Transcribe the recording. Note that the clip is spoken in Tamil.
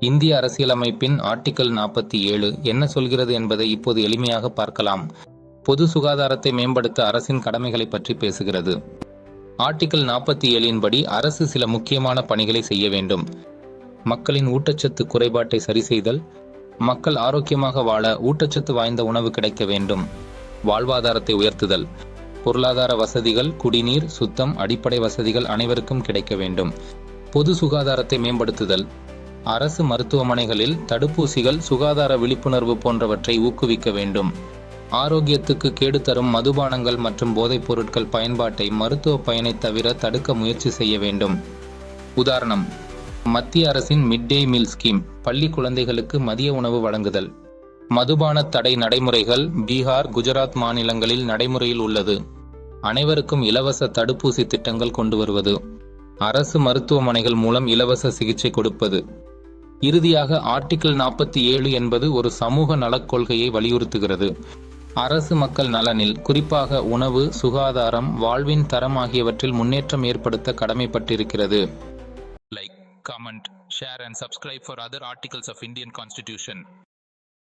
இந்திய அரசியலமைப்பின் ஆர்டிக்கல் நாற்பத்தி ஏழு என்ன சொல்கிறது என்பதை இப்போது எளிமையாக பார்க்கலாம். பொது சுகாதாரத்தை மேம்படுத்த அரசின் கடமைகளை பற்றி பேசுகிறது. ஆர்டிக்கல் நாற்பத்தி ஏழின் படி அரசு சில முக்கியமான பணிகளை செய்ய வேண்டும். மக்களின் ஊட்டச்சத்து குறைபாட்டை சரி செய்தல் மக்கள் ஆரோக்கியமாக வாழ ஊட்டச்சத்து வாய்ந்த உணவு கிடைக்க வேண்டும். வாழ்வாதாரத்தை உயர்த்துதல் பொருளாதார வசதிகள் குடிநீர் சுத்தம் அடிப்படை வசதிகள் அனைவருக்கும் கிடைக்க வேண்டும். பொது சுகாதாரத்தை மேம்படுத்துதல் அரசு மருத்துவமனைகளில் தடுப்பூசிகள் சுகாதார விழிப்புணர்வு போன்றவற்றை ஊக்குவிக்க வேண்டும். ஆரோக்கியத்துக்கு கேடு தரும் மதுபானங்கள் மற்றும் போதைப் பொருட்கள் பயன்பாட்டை மருத்துவ பயனை தவிர தடுக்க முயற்சி செய்ய வேண்டும். உதாரணம் மத்திய அரசின் மிட் டே மீல் ஸ்கீம் பள்ளி குழந்தைகளுக்கு மதிய உணவு வழங்குதல். மதுபான தடை நடைமுறைகள் பீகார் குஜராத் மாநிலங்களில் நடைமுறையில் உள்ளது. அனைவருக்கும் இலவச தடுப்பூசி திட்டங்கள் கொண்டு வருவது. அரசு மருத்துவமனைகள் மூலம் இலவச சிகிச்சை கொடுப்பது. இறுதியாக ஆர்டிகிள் நாற்பத்தி ஏழு என்பது ஒரு சமூக நலக் கொள்கையை வலியுறுத்துகிறது. அரசு மக்கள் நலனில் குறிப்பாக உணவு சுகாதாரம் வாழ்வின் தரம் ஆகியவற்றில் முன்னேற்றம் ஏற்படுத்த கடமைப்பட்டிருக்கிறது. Like comment share and subscribe for other articles of Indian constitution